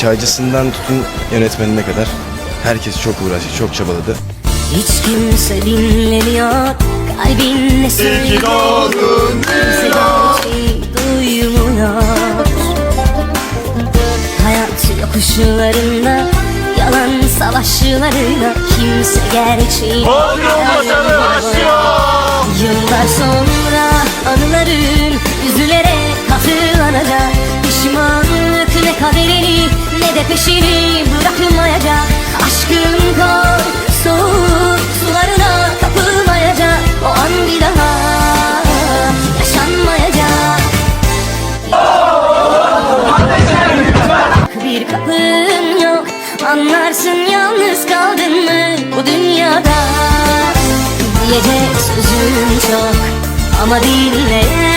Çaycısından tutun yönetmenine kadar herkes çok uğraştı, çok çabaladı. Hiç kimse dinlemiyor Kalbin ne söylüyor Kimse gerçeği duymuyor. Hayat yokuşlarında Yalan savaşlarıyla Kimse gerçeği Yıllar sonra anıların Üzülerek hatırlanacak. Pişmanlık ne de peşini bırakmayacak. Aşkın kor soğuk sularına kapılmayacak. O an bir daha yaşanmayacak. Bir kapın yok Anlarsın yalnız kaldın mı bu dünyada? Diyecek sözüm çok Ama dinleyen